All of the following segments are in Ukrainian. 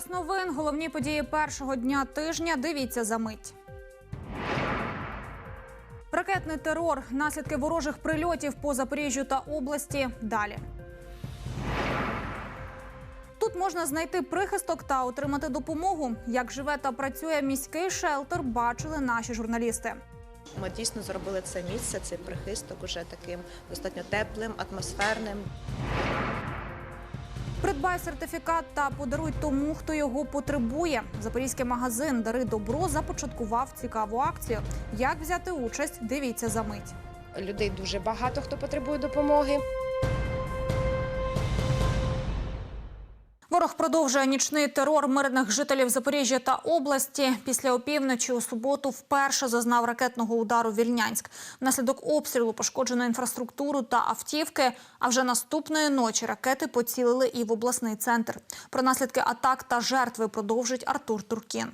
Час новин. Головні події першого дня тижня. Дивіться за мить. Ракетний терор, наслідки ворожих прильотів по Запоріжжю та області. Далі. Тут можна знайти прихисток та отримати допомогу. Як живе та працює міський шелтер, бачили наші журналісти. Ми дійсно зробили це місце, цей прихисток уже таким достатньо теплим, атмосферним. Придбай сертифікат та подаруй тому, хто його потребує. Запорізький магазин Дари добро започаткував цікаву акцію. Як взяти участь? Дивіться за мить. Людей дуже багато, хто потребує допомоги. Ворог продовжує нічний терор мирних жителів Запоріжжя та області. Після опівночі у суботу вперше зазнав ракетного удару Вільнянськ. Внаслідок обстрілу пошкоджено інфраструктуру та автівки. А вже наступної ночі ракети поцілили і в обласний центр. Про наслідки атак та жертви продовжить Артур Туркін.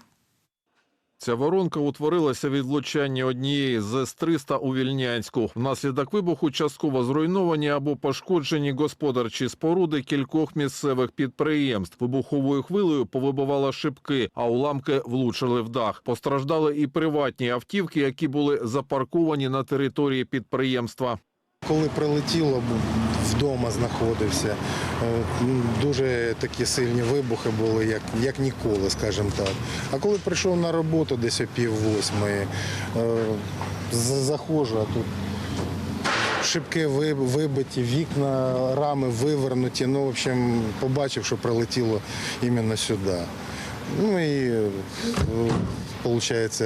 Ця воронка утворилася від влучання однієї з С-300 у Вільнянську. Внаслідок вибуху частково зруйновані або пошкоджені господарчі споруди кількох місцевих підприємств. Вибуховою хвилею повибивало шибки, а уламки влучили в дах. Постраждали і приватні автівки, які були запарковані на території підприємства. Коли прилетіло, вдома знаходився. Е, Дуже такі сильні вибухи були, як, як ніколи, скажімо так. А коли прийшов на роботу десь о пів восьмої, е, заходжу, а тут шибки вибиті, вікна, рами вивернуті. Ну, в общем, побачив, що прилетіло іменно сюди. Ну і виходить,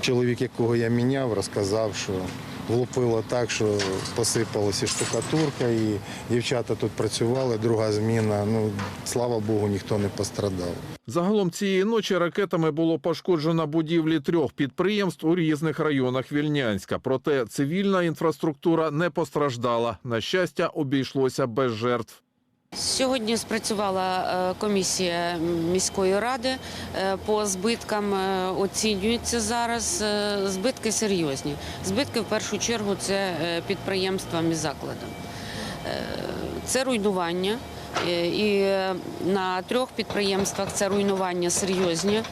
чоловік, якого я міняв, розказав, що влупило так, що посипалася штукатурка, і дівчата тут працювали, друга зміна. Ну, слава Богу, ніхто не пострадав. Загалом цієї ночі ракетами було пошкоджено будівлі трьох підприємств у різних районах Вільнянська. Проте цивільна інфраструктура не постраждала. На щастя, обійшлося без жертв. Сьогодні спрацювала е, комісія міської ради е, по збиткам. е, Оцінюються зараз збитки серйозні. Збитки в першу чергу це підприємствам і закладам. Це руйнування. І на трьох підприємствах це руйнування серйозні.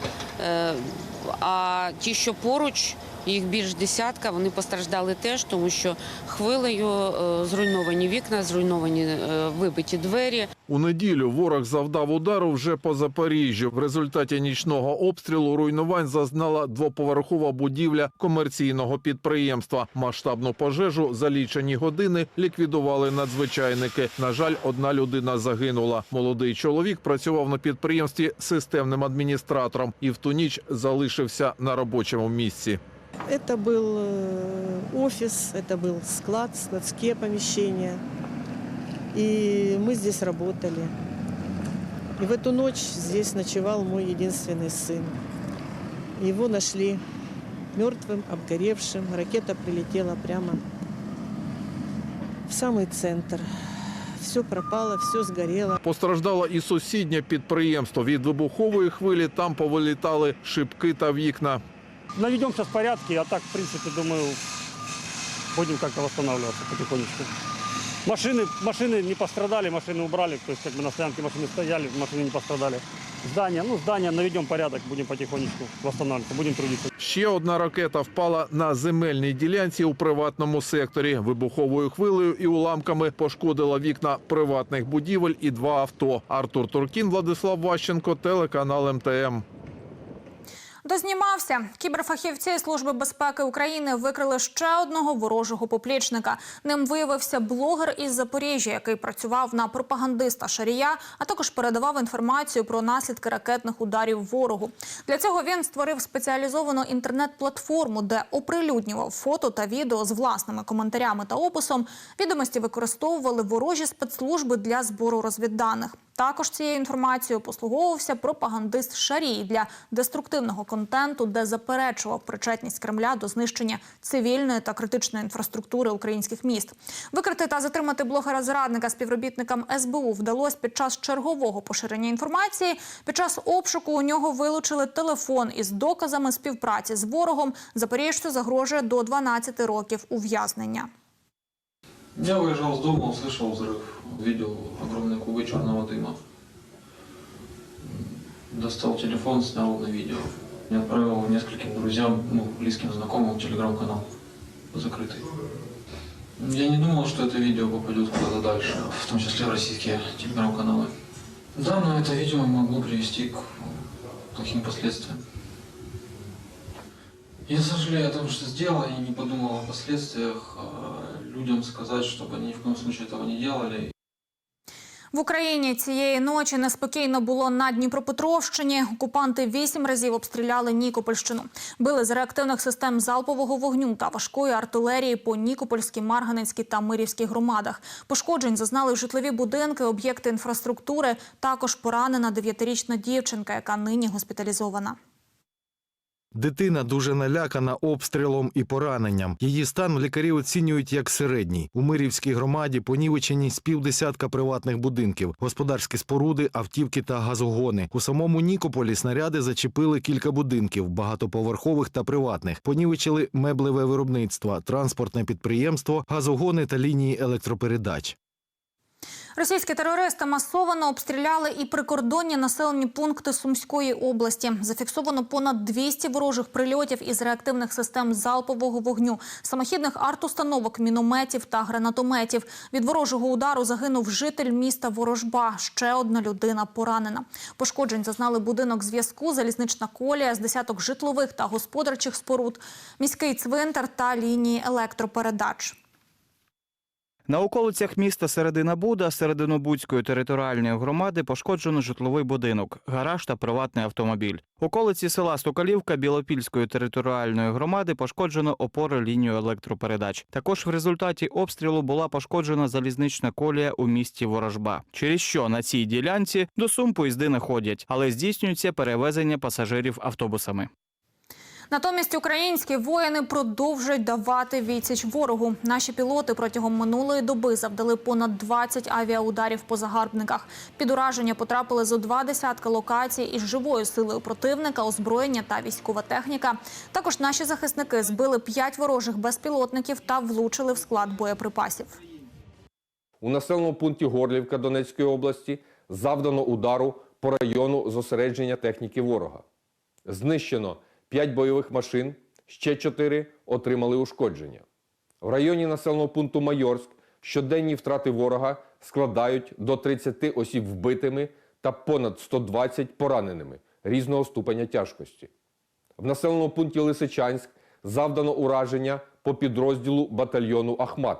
А ті, що поруч, їх більш десятка, вони постраждали теж, тому що хвилею е, зруйновані вікна, зруйновані е, вибиті двері. У неділю ворог завдав удару вже по Запоріжжю. В результаті нічного обстрілу руйнувань зазнала двоповерхова будівля комерційного підприємства. Масштабну пожежу за лічені години ліквідували надзвичайники. На жаль, одна людина загинула. Молодий чоловік працював на підприємстві системним адміністратором і в ту ніч залишився на робочому місці. Это был э, офис, это был склад, складские помещения. И мы здесь работали. И в эту ночь здесь ночевал мой единственный сын. Его нашли мертвым, обгоревшим. Ракета прилетела прямо в самый центр. Все пропало, все сгорело. Постраждало і сусіднє підприємство. Від вибухової хвилі там повилітали шибки та вікна. наведем сейчас порядки, а так, в принципе, думаю, будем как-то восстанавливаться потихонечку. Машины, машины не пострадали, машины убрали, то есть как бы на стоянке машины стояли, машины не пострадали. Здания, ну здания наведем порядок, будем потихонечку восстанавливаться, будем трудиться. Ще одна ракета впала на земельній ділянці у приватному секторі. Вибуховою хвилею і уламками пошкодила вікна приватних будівель і два авто. Артур Туркін, Владислав Ващенко, телеканал МТМ. Дознімався. Кіберфахівці Служби безпеки України викрили ще одного ворожого поплічника. Ним виявився блогер із Запоріжжя, який працював на пропагандиста Шарія, а також передавав інформацію про наслідки ракетних ударів ворогу. Для цього він створив спеціалізовану інтернет-платформу, де оприлюднював фото та відео з власними коментарями та описом. Відомості використовували ворожі спецслужби для збору розвідданих. Також цією інформацією послуговувався пропагандист Шарій для деструктивного контенту, де заперечував причетність Кремля до знищення цивільної та критичної інфраструктури українських міст. Викрити та затримати блогера зрадника співробітникам СБУ вдалося під час чергового поширення інформації. Під час обшуку у нього вилучили телефон із доказами співпраці з ворогом. Запоріжцю загрожує до 12 років ув'язнення. Я выезжал с дома, услышал взрыв, видел огромные клубы черного дыма. достал телефон, снял на видео. Я отправил нескольким друзьям, ну, близким знакомым телеграм-канал закрытый. Я не думал, что это видео попадет куда-то дальше, в том числе в российские телеграм-каналы. Да, но это видео могло привести к плохим последствиям. Я сожалею о том, что сделал, и не подумал о последствиях. А, Людям сказать, чтобы они ни в коем случае этого не делали. В Україні цієї ночі неспокійно було на Дніпропетровщині. Окупанти вісім разів обстріляли Нікопольщину. Били з реактивних систем залпового вогню та важкої артилерії по Нікопольській, Марганецькій та Мирівській громадах. Пошкоджень зазнали житлові будинки, об'єкти інфраструктури. Також поранена дев'ятирічна дівчинка, яка нині госпіталізована. Дитина дуже налякана обстрілом і пораненням. Її стан лікарі оцінюють як середній. У Мирівській громаді понівечені з півдесятка приватних будинків, господарські споруди, автівки та газогони. У самому Нікополі снаряди зачепили кілька будинків, багатоповерхових та приватних. Понівечили меблеве виробництво, транспортне підприємство, газогони та лінії електропередач. Російські терористи масово обстріляли і прикордонні населені пункти Сумської області. Зафіксовано понад 200 ворожих прильотів із реактивних систем залпового вогню, самохідних артустановок, мінометів та гранатометів. Від ворожого удару загинув житель міста Ворожба. Ще одна людина поранена. Пошкоджень зазнали будинок зв'язку, залізнична колія з десяток житлових та господарчих споруд, міський цвинтар та лінії електропередач. На околицях міста Середина Буда Серединобудської територіальної громади пошкоджено житловий будинок, гараж та приватний автомобіль. Околиці села Стокалівка Білопільської територіальної громади пошкоджено опори лінію електропередач. Також в результаті обстрілу була пошкоджена залізнична колія у місті Ворожба, через що на цій ділянці до Сум поїзди не ходять, але здійснюється перевезення пасажирів автобусами. Натомість українські воїни продовжують давати відсіч ворогу. Наші пілоти протягом минулої доби завдали понад 20 авіаударів по загарбниках. Під ураження потрапили зо два десятка локацій із живою силою противника, озброєння та військова техніка. Також наші захисники збили п'ять ворожих безпілотників та влучили в склад боєприпасів. У населеному пункті Горлівка Донецької області завдано удару по району зосередження техніки ворога. Знищено 5 бойових машин, ще 4 отримали ушкодження. В районі населеного пункту Майорськ щоденні втрати ворога складають до 30 осіб вбитими та понад 120 пораненими різного ступеня тяжкості. В населеному пункті Лисичанськ завдано ураження по підрозділу батальйону Ахмат.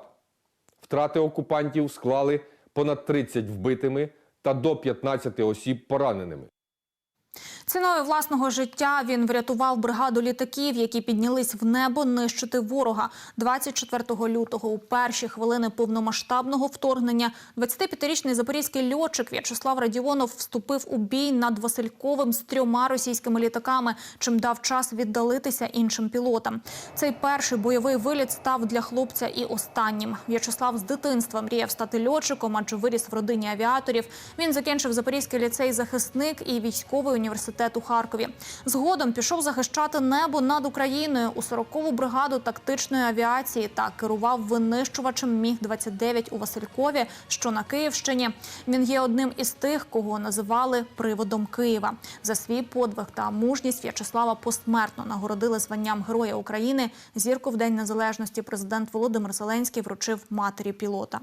Втрати окупантів склали понад 30 вбитими та до 15 осіб пораненими. Ціною власного життя він врятував бригаду літаків, які піднялись в небо нищити ворога. 24 лютого, у перші хвилини повномасштабного вторгнення, 25-річний запорізький льотчик В'ячеслав Радіонов вступив у бій над Васильковим з трьома російськими літаками, чим дав час віддалитися іншим пілотам. Цей перший бойовий виліт став для хлопця і останнім. В'ячеслав з дитинства мріяв стати льотчиком, адже виріс в родині авіаторів. Він закінчив Запорізький ліцей захисник і військовий університет у Харкові. Згодом пішов захищати небо над Україною у 40-ту бригаду тактичної авіації та керував винищувачем Міг 29 у Василькові, що на Київщині. Він є одним із тих, кого називали приводом Києва. За свій подвиг та мужність В'ячеслава посмертно нагородили званням Героя України. Зірку в День Незалежності президент Володимир Зеленський вручив матері пілота.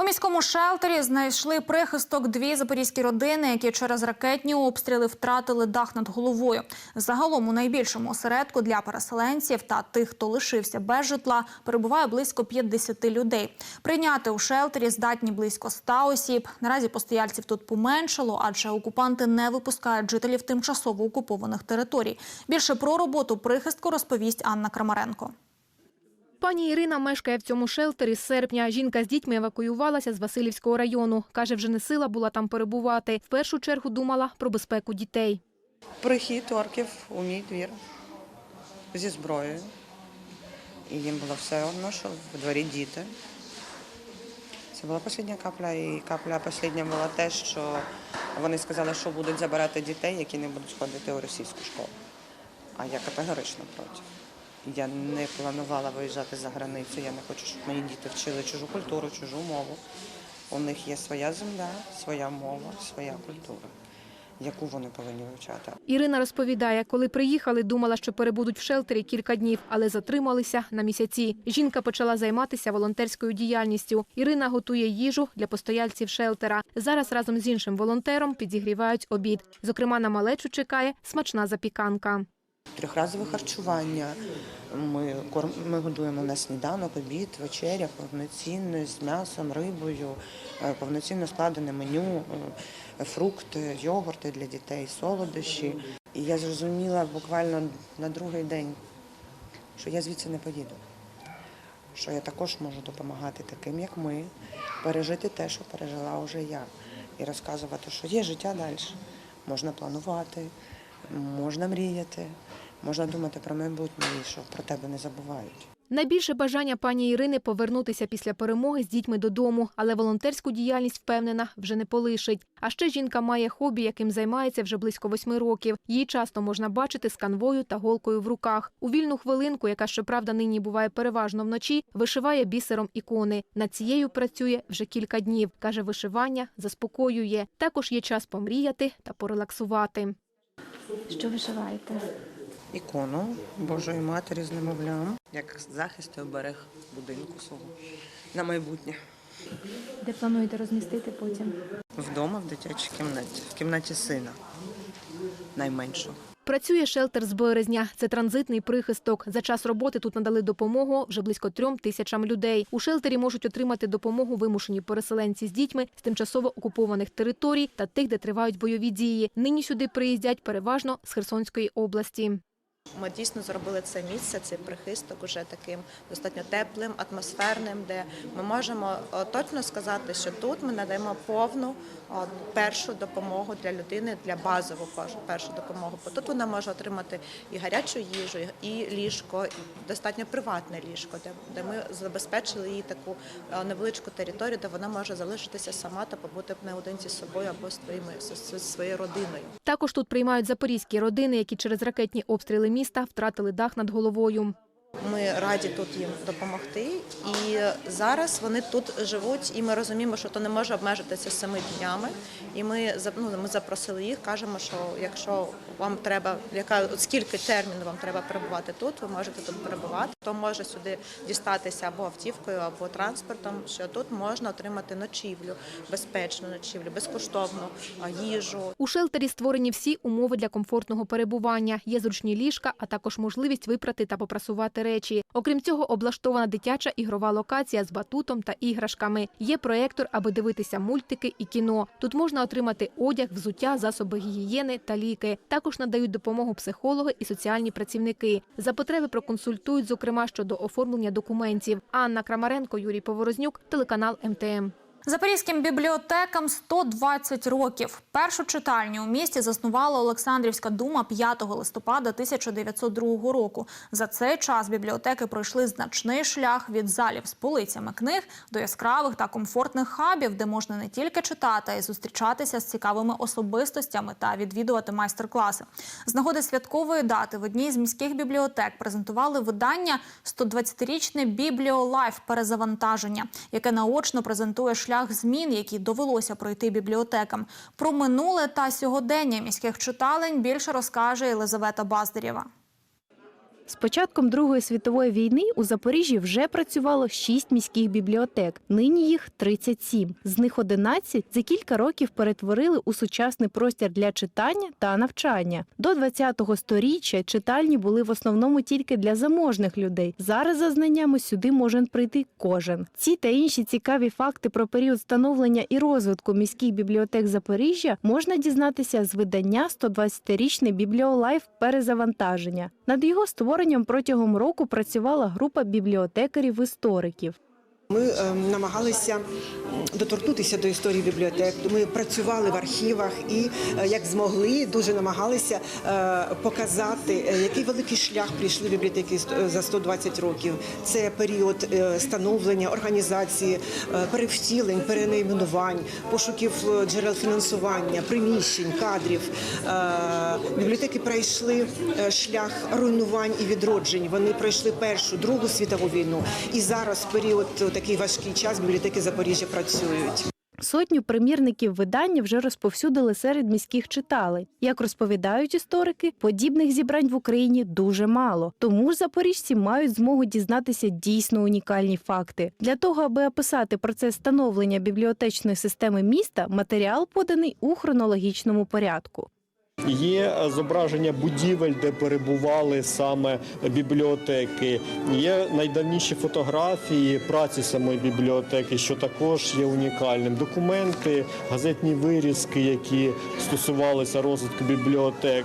У міському шелтері знайшли прихисток дві запорізькі родини, які через ракетні обстріли втратили дах над головою. Загалом у найбільшому осередку для переселенців та тих, хто лишився без житла, перебуває близько 50 людей. Прийняти у шелтері здатні близько 100 осіб. Наразі постояльців тут поменшало, адже окупанти не випускають жителів тимчасово окупованих територій. Більше про роботу прихистку розповість Анна Крамаренко. Пані Ірина мешкає в цьому шелтері з серпня. Жінка з дітьми евакуювалася з Васильівського району. Каже, вже не сила була там перебувати. В першу чергу думала про безпеку дітей. Прихід орків у мій двір зі зброєю. І їм було все одно, що в дворі діти. Це була остання капля, і капля остання була те, що вони сказали, що будуть забирати дітей, які не будуть ходити у російську школу. А я категорично проти. Я не планувала виїжджати за границю. Я не хочу, щоб мої діти вчили чужу культуру, чужу мову. У них є своя земля, своя мова, своя культура, яку вони повинні вивчати. Ірина розповідає, коли приїхали, думала, що перебудуть в шелтері кілька днів, але затрималися на місяці. Жінка почала займатися волонтерською діяльністю. Ірина готує їжу для постояльців шелтера. Зараз разом з іншим волонтером підігрівають обід. Зокрема, на малечу чекає смачна запіканка. Трьохразове харчування. Ми, корм, ми годуємо на сніданок, обід, вечеря повноцінно з м'ясом, рибою, е, повноцінно складене меню, е, фрукти, йогурти для дітей, солодощі. І я зрозуміла буквально на другий день, що я звідси не поїду. Що я також можу допомагати таким, як ми, пережити те, що пережила вже я, і розказувати, що є життя далі. Можна планувати, можна мріяти, можна думати про майбутнє і що про тебе не забувають. Найбільше бажання пані Ірини повернутися після перемоги з дітьми додому, але волонтерську діяльність впевнена вже не полишить. А ще жінка має хобі, яким займається вже близько восьми років. Її часто можна бачити з канвою та голкою в руках. У вільну хвилинку, яка щоправда нині буває переважно вночі, вишиває бісером ікони. Над цією працює вже кілька днів. каже, вишивання заспокоює. Також є час помріяти та порелаксувати. Що вишиваєте? Ікону Божої Матері з немовлям, як захист і оберег будинку свого на майбутнє. Де плануєте розмістити потім? Вдома, в дитячій кімнаті, в кімнаті сина найменшого. Працює шелтер з березня. Це транзитний прихисток. За час роботи тут надали допомогу вже близько трьом тисячам людей. У шелтері можуть отримати допомогу вимушені переселенці з дітьми з тимчасово окупованих територій та тих, де тривають бойові дії. Нині сюди приїздять переважно з Херсонської області. Ми дійсно зробили це місце, цей прихисток уже таким достатньо теплим, атмосферним, де ми можемо точно сказати, що тут ми надаємо повну першу допомогу для людини, для базову першу допомогу. Бо тут вона може отримати і гарячу їжу, і ліжко, і достатньо приватне ліжко, де, ми забезпечили їй таку невеличку територію, де вона може залишитися сама та побути наодинці з собою або з твоїми з- з своєю родиною. Також тут приймають запорізькі родини, які через ракетні обстріли міста втратили дах над головою. Ми раді тут їм допомогти, і зараз вони тут живуть, і ми розуміємо, що то не може обмежитися семи днями. І ми ну, ми запросили їх, кажемо, що якщо вам треба, яка скільки терміну вам треба перебувати тут, ви можете тут перебувати. Хто може сюди дістатися або автівкою, або транспортом, що тут можна отримати ночівлю, безпечну ночівлю, безкоштовну їжу, У шелтері створені всі умови для комфортного перебування. Є зручні ліжка, а також можливість випрати та попрасувати речі. Окрім цього, облаштована дитяча ігрова локація з батутом та іграшками. Є проєктор, аби дивитися мультики і кіно. Тут можна отримати одяг, взуття, засоби гігієни та ліки. Також надають допомогу психологи і соціальні працівники. За потреби проконсультують, зокрема щодо оформлення документів. Анна Крамаренко, Юрій Поворознюк, телеканал МТМ. Запорізьким бібліотекам 120 років. Першу читальню у місті заснувала Олександрівська дума 5 листопада 1902 року. За цей час бібліотеки пройшли значний шлях від залів з полицями книг до яскравих та комфортних хабів, де можна не тільки читати, а й зустрічатися з цікавими особистостями та відвідувати майстер-класи. З нагоди святкової дати в одній з міських бібліотек презентували видання «120-річне Бібліолайф перезавантаження, яке наочно презентує шлях змін, які довелося пройти бібліотекам. Про минуле та сьогодення міських читалень більше розкаже Єлизавета Баздарєва. З початком Другої світової війни у Запоріжжі вже працювало шість міських бібліотек. Нині їх 37. З них 11 за кілька років перетворили у сучасний простір для читання та навчання. До 20-го сторіччя читальні були в основному тільки для заможних людей. Зараз за знаннями сюди може прийти кожен. Ці та інші цікаві факти про період становлення і розвитку міських бібліотек Запоріжжя можна дізнатися з видання «120-річний бібліолайф перезавантаження. Над його створенням протягом року працювала група бібліотекарів-істориків. Ми е, намагалися доторкнутися до історії бібліотек. Ми працювали в архівах і е, як змогли, дуже намагалися е, показати, е, який великий шлях прийшли бібліотеки за 120 років. Це період становлення, організації, перевтілень, перенайменувань, пошуків джерел фінансування, приміщень, кадрів. Бібліотеки пройшли шлях руйнувань і відроджень. Вони пройшли першу, другу світову війну. І зараз період такий важкий час бібліотеки Запоріжжя працюють. Сотню примірників видання вже розповсюдили серед міських читалень. Як розповідають історики, подібних зібрань в Україні дуже мало. Тому ж запоріжці мають змогу дізнатися дійсно унікальні факти. Для того, аби описати процес становлення бібліотечної системи міста, матеріал поданий у хронологічному порядку. Є е, зображення будівель, де перебували саме бібліотеки. Є найдавніші фотографії праці самої бібліотеки, що також є унікальним. Документи, газетні вирізки, які стосувалися розвитку бібліотек.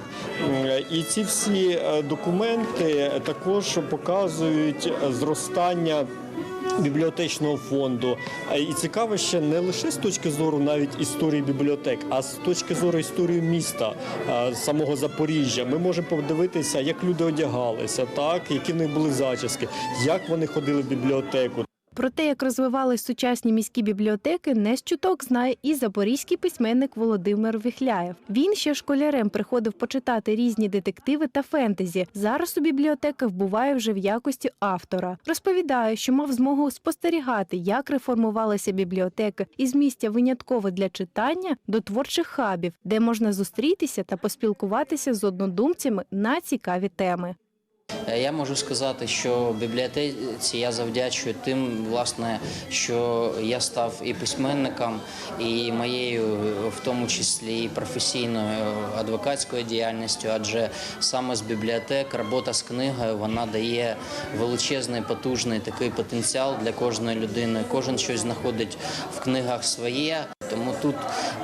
І ці всі е, документи також показують е, зростання. Бібліотечного фонду і цікаво ще не лише з точки зору навіть історії бібліотек, а з точки зору історії міста самого Запоріжжя. Ми можемо подивитися, як люди одягалися, так які в них були зачіски, як вони ходили в бібліотеку. Про те, як розвивались сучасні міські бібліотеки, не з чуток знає і запорізький письменник Володимир Віхляєв. Він ще школярем приходив почитати різні детективи та фентезі. Зараз у бібліотеках буває вже в якості автора. Розповідає, що мав змогу спостерігати, як реформувалися бібліотеки із місця винятково для читання до творчих хабів, де можна зустрітися та поспілкуватися з однодумцями на цікаві теми. Е, Я можу сказати, що бібліотеці я завдячую тим, власне, що я став і письменником, і моєю, в тому числі, і професійною адвокатською діяльністю, адже саме з бібліотек робота з книгою вона дає величезний потужний такий потенціал для кожної людини. Кожен щось знаходить в книгах своє. Тому тут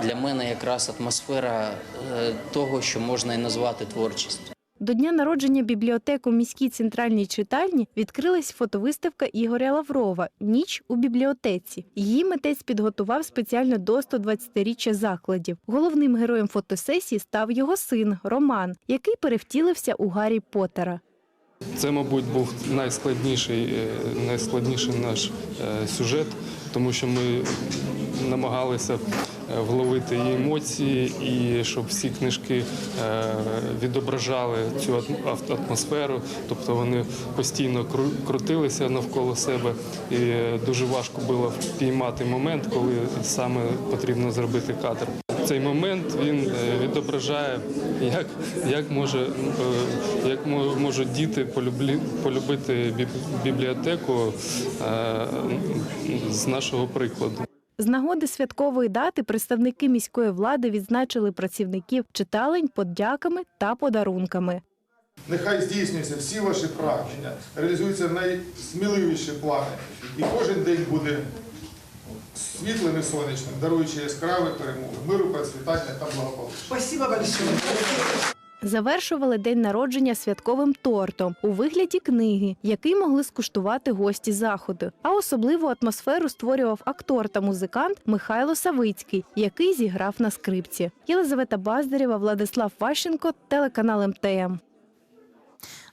для мене якраз атмосфера е, того, що можна і назвати творчістю. До дня народження бібліотек у міській центральній читальні відкрилась фотовиставка Ігоря Лаврова Ніч у бібліотеці. Її митець підготував спеціально до 120-річчя закладів. Головним героєм фотосесії став його син Роман, який перевтілився у Гаррі Поттера. Це, мабуть, був найскладніший, е, найскладніший наш е, сюжет, тому що ми намагалися е, вловити її емоції, і щоб всі книжки е, відображали цю атмосферу, тобто вони постійно крутилися навколо себе, і дуже важко було впіймати момент, коли саме потрібно зробити кадр. Цей момент він е, відображає, як, як, може, е, як можуть діти полюбити бібліотеку е, з нашого прикладу. З нагоди святкової дати представники міської влади відзначили працівників читалень подяками та подарунками. Нехай здійснюються всі ваші прагнення, реалізуються найсміливіші плани. І кожен день буде світлим і сонячним, даруючи яскраві перемоги, миру, процвітання та благополуччя. Спасибо большое. Завершували день народження святковим тортом у вигляді книги, який могли скуштувати гості заходу. А особливу атмосферу створював актор та музикант Михайло Савицький, який зіграв на скрипці. Єлизавета Баздарєва, Владислав Ващенко, телеканал МТМ.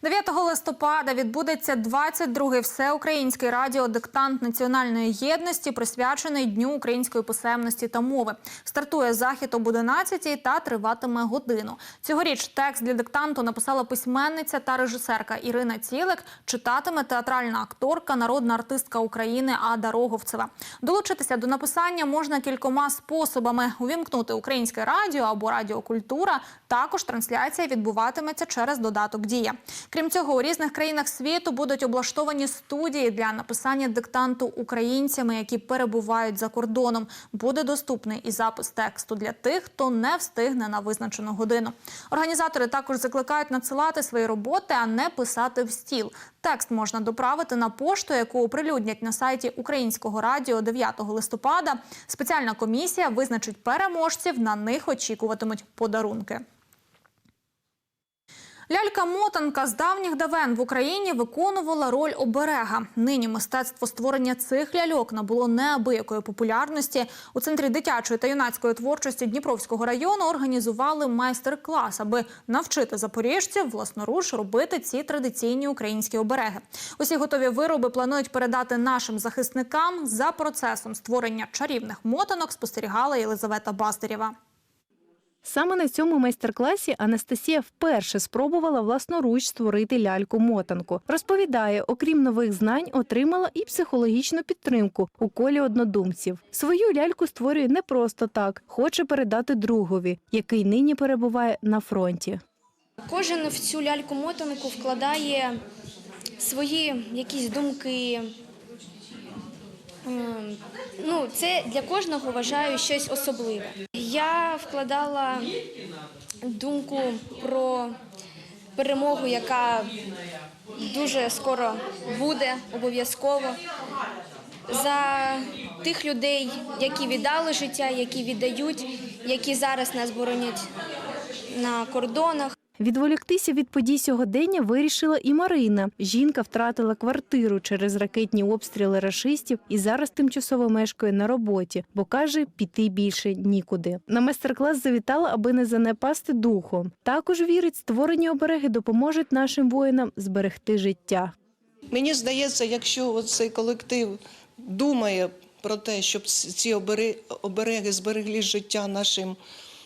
9 листопада відбудеться 22-й всеукраїнський радіодиктант національної єдності, присвячений Дню української писемності та мови. Стартує захід об 11 та триватиме годину. Цьогоріч текст для диктанту написала письменниця та режисерка Ірина Цілик. Читатиме театральна акторка, народна артистка України Ада Роговцева. Долучитися до написання можна кількома способами: увімкнути українське радіо або радіокультура. Також трансляція відбуватиметься через додаток Дія. Крім цього, у різних країнах світу будуть облаштовані студії для написання диктанту українцями, які перебувають за кордоном. Буде доступний і запис тексту для тих, хто не встигне на визначену годину. Організатори також закликають надсилати свої роботи, а не писати в стіл. Текст можна доправити на пошту, яку оприлюднять на сайті Українського радіо 9 листопада. Спеціальна комісія визначить переможців. На них очікуватимуть подарунки. Лялька-мотанка з давніх давен в Україні виконувала роль оберега. Нині мистецтво створення цих ляльок набуло неабиякої популярності. У центрі дитячої та юнацької творчості Дніпровського району організували майстер-клас, аби навчити запоріжців власноруч робити ці традиційні українські обереги. Усі готові вироби планують передати нашим захисникам. За процесом створення чарівних мотанок спостерігала Єлизавета Бастерєва. Саме на цьому майстер-класі Анастасія вперше спробувала власноруч створити ляльку-мотанку. Розповідає, окрім нових знань, отримала і психологічну підтримку у колі однодумців. Свою ляльку створює не просто так, хоче передати другові, який нині перебуває на фронті. Кожен в цю ляльку-мотанку вкладає свої якісь думки. Ем, Ну, це для кожного вважаю щось особливе. Я вкладала думку про перемогу, яка дуже скоро буде обов'язково. За тих людей, які віддали життя, які віддають, які зараз нас боронять на кордонах. Відволіктися від подій сьогодення вирішила і Марина. Жінка втратила квартиру через ракетні обстріли рашистів і зараз тимчасово мешкає на роботі, бо каже, піти більше нікуди. На майстер-клас завітала, аби не занепасти духом. Також вірить, створені обереги допоможуть нашим воїнам зберегти життя. Мені здається, якщо цей колектив думає про те, щоб ці обереги зберегли життя нашим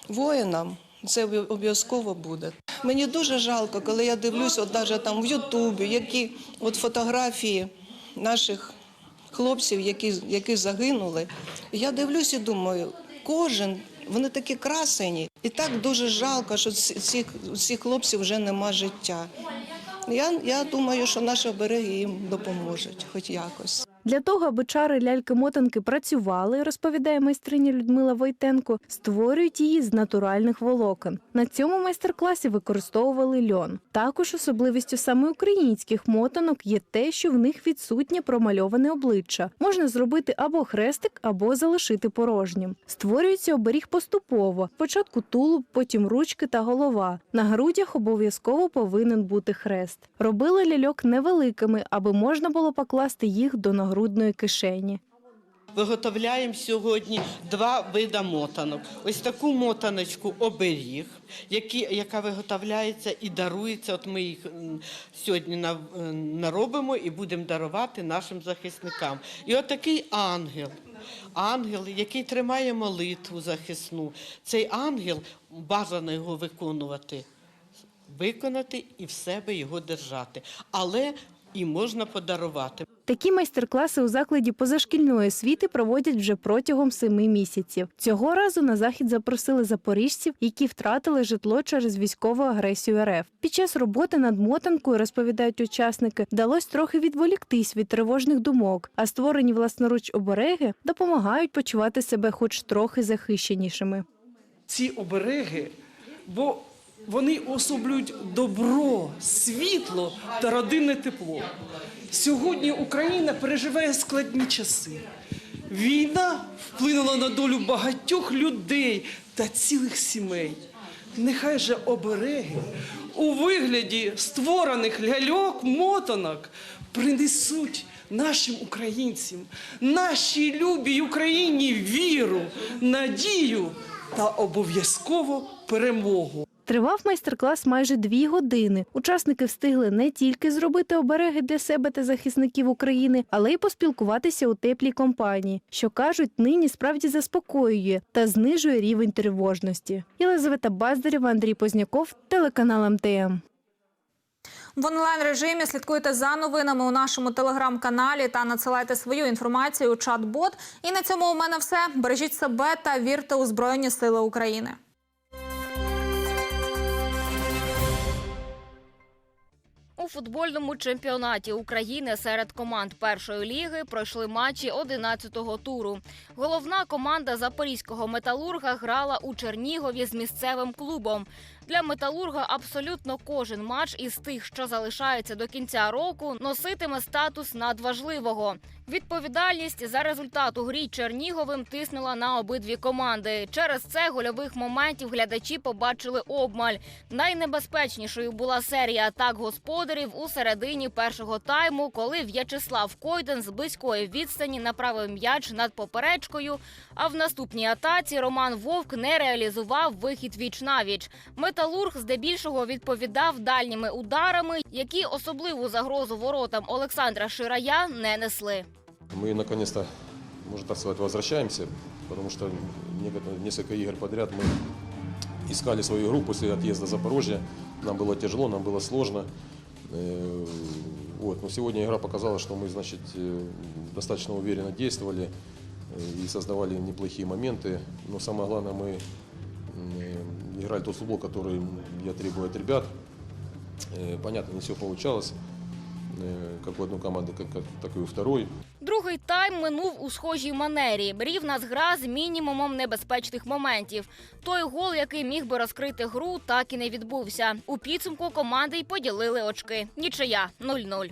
воїнам, це обов'язково буде. Мені дуже жалко, коли я дивлюсь, от навіть там в Ютубі, які от фотографії наших хлопців, які, які загинули. Я дивлюсь і думаю, кожен, вони такі красені. І так дуже жалко, що цих, цих хлопців вже нема життя. Я, я думаю, що наші обереги їм допоможуть, хоч якось. Для того, аби чари ляльки-мотанки працювали, розповідає майстриня Людмила Войтенко, створюють її з натуральних волокон. На цьому майстер-класі використовували льон. Також особливістю саме українських мотанок є те, що в них відсутнє промальоване обличчя. Можна зробити або хрестик, або залишити порожнім. Створюється оберіг поступово: спочатку тулуб, потім ручки та голова. На грудях обов'язково повинен бути хрест. Робили ляльок невеликими, аби можна було покласти їх до нагрудної кишені. Виготовляємо сьогодні два вида мотанок. Ось таку мотаночку оберіг, які, яка виготовляється і дарується. От ми їх сьогодні е, наробимо і будемо дарувати нашим захисникам. І от ангел. Ангел, який тримає молитву захисну. Цей ангел бажано його виконувати, виконати і в себе його держати. Але і можна подарувати. Такі майстер-класи у закладі позашкільної освіти проводять вже протягом семи місяців. Цього разу на захід запросили запоріжців, які втратили житло через військову агресію РФ. Під час роботи над мотанкою, розповідають учасники, вдалося трохи відволіктись від тривожних думок, а створені власноруч обереги допомагають почувати себе хоч трохи захищенішими. ці обереги, бо вони особлюють добро, світло та родинне тепло. Сьогодні Україна переживає складні часи. Війна вплинула на долю багатьох людей та цілих сімей. Нехай же обереги у вигляді створених ляльок, мотанок принесуть нашим українцям, нашій любій Україні віру, надію та обов'язково перемогу. Тривав майстер-клас майже дві години. Учасники встигли не тільки зробити обереги для себе та захисників України, але й поспілкуватися у теплій компанії, що кажуть, нині справді заспокоює та знижує рівень тривожності. Єлизавета Баздарєва, Андрій Позняков, телеканал МТМ. В онлайн режимі слідкуйте за новинами у нашому телеграм-каналі та надсилайте свою інформацію у чат-бот. І на цьому у мене все. Бережіть себе та вірте у Збройні Сили України. У футбольному чемпіонаті України серед команд першої ліги пройшли матчі 11-го туру. Головна команда запорізького металурга грала у Чернігові з місцевим клубом. Для металурга абсолютно кожен матч із тих, що залишається до кінця року, носитиме статус надважливого. Відповідальність за результат у грі Черніговим тиснула на обидві команди. Через це гольових моментів глядачі побачили обмаль. Найнебезпечнішою була серія атак господарів у середині першого тайму, коли В'ячеслав Койден з близької відстані направив м'яч над поперечкою. А в наступній атаці Роман Вовк не реалізував вихід віч навіч Металург здебільшого відповідав дальніми ударами, які особливу загрозу воротам Олександра Ширая не несли. Мы наконец-то, можно так сказать, возвращаемся, потому что некотор- несколько игр подряд мы искали свою игру после отъезда Запорожья. Нам было тяжело, нам было сложно. Э, Вот. Но сегодня игра показала, что мы значит, э, достаточно уверенно действовали э, и создавали неплохие моменты. Но самое главное, мы м, играли тот футбол, который я требую от ребят. Э, Понятно, не все получалось, э, как у одной команды, как, как- так и у второй. Другий тайм минув у схожій манері. Рівна згра з мінімумом небезпечних моментів. Той гол, який міг би розкрити гру, так і не відбувся. У підсумку команди й поділили очки. Нічия 0-0.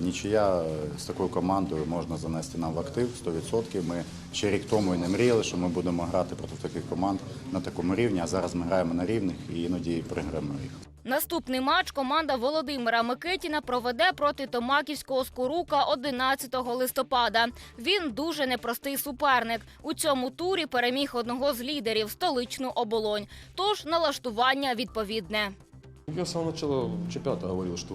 Нічия з такою командою можна занести нам в актив 100%. Ми ще рік тому і не мріяли, що ми будемо грати проти таких команд на такому рівні. А зараз ми граємо на рівних і іноді програємо їх. Наступний матч команда Володимира Микитіна проведе проти Томаківського Скорука 11 листопада. Він дуже непростий суперник. У цьому турі переміг одного з лідерів столичну оболонь. Тож налаштування відповідне. Я с самого начала чемпионата говорил, что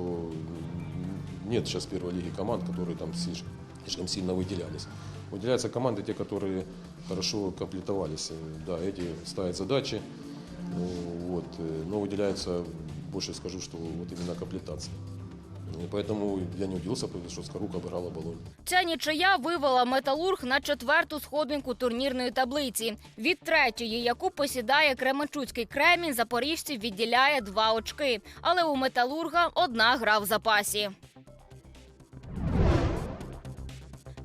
нет сейчас первой лиги команд, которые там слишком, слишком сильно выделялись. Выделяются команды, те, которые хорошо комплектовались. Э, Да, эти ставят задачи, ну, вот, э, но выделяются, больше скажу, что вот именно комплектация. И поэтому я не удивился, потому что Скорук обыграла Болонь. Ця нічия вивела металург на четверту сходинку турнірної таблиці. Від третьої, яку посідає Кременчуцький кремінь, запоріжців відділяє два очки. Але у металурга одна гра в запасі.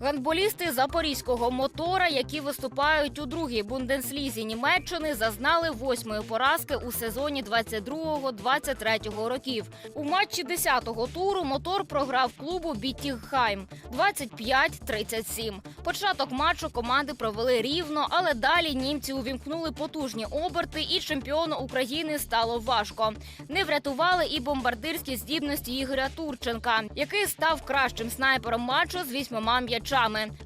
Гандболісти запорізького мотора, які виступають у другій бундеслізі Німеччини, зазнали восьмої поразки у сезоні 22-23 років. У матчі 10-го туру мотор програв клубу Біттігхайм 25-37. Початок матчу команди провели рівно, але далі німці увімкнули потужні оберти, і чемпіону України стало важко. Не врятували і бомбардирські здібності Ігоря Турченка, який став кращим снайпером матчу з вісьмома м'ячами.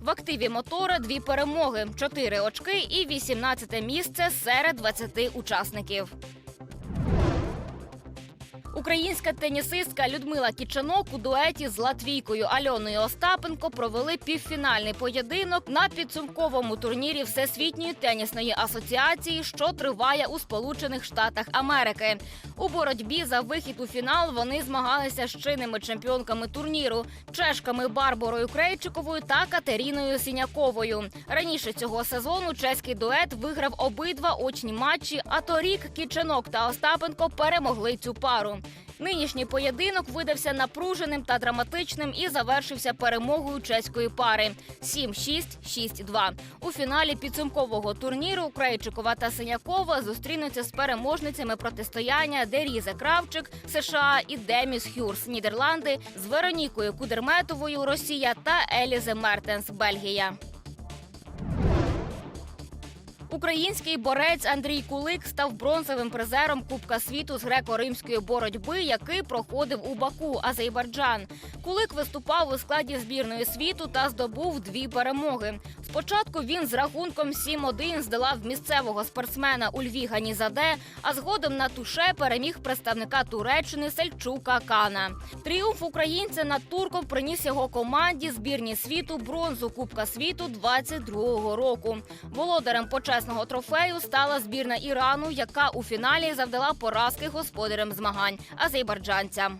В активі мотора дві перемоги, чотири очки і 18 місце серед 20 учасників. Українська тенісистка Людмила Кічанок у дуеті з латвійкою Альоною Остапенко провели півфінальний поєдинок на підсумковому турнірі Всесвітньої тенісної асоціації, що триває у Сполучених Штатах Америки. У боротьбі за вихід у фінал вони змагалися з чинними чемпіонками турніру чешками Барбарою Крейчиковою та Катеріною Сіняковою. Раніше цього сезону чеський дует виграв обидва очні матчі. А торік Кічанок та Остапенко перемогли цю пару. Нинішній поєдинок видався напруженим та драматичним і завершився перемогою чеської пари 7-6, 6-2. У фіналі підсумкового турніру Крейчикова та Синякова зустрінуться з переможницями протистояння Дерізе Кравчик США і Деміс Хюрс Нідерланди з Веронікою Кудерметовою Росія та Елізе Мертенс Бельгія. Український борець Андрій Кулик став бронзовим призером Кубка світу з греко-римської боротьби, який проходив у Баку, Азербайджан. Кулик виступав у складі збірної світу та здобув дві перемоги. Спочатку він з рахунком 7-1 здолав місцевого спортсмена Ульві Ганізаде, а згодом на туше переміг представника Туреччини Сельчука Кана. Тріумф українця над турком приніс його команді збірні світу бронзу Кубка світу 22-го року. Володарем почесного трофею стала збірна Ірану, яка у фіналі завдала поразки господарям змагань азербайджанцям.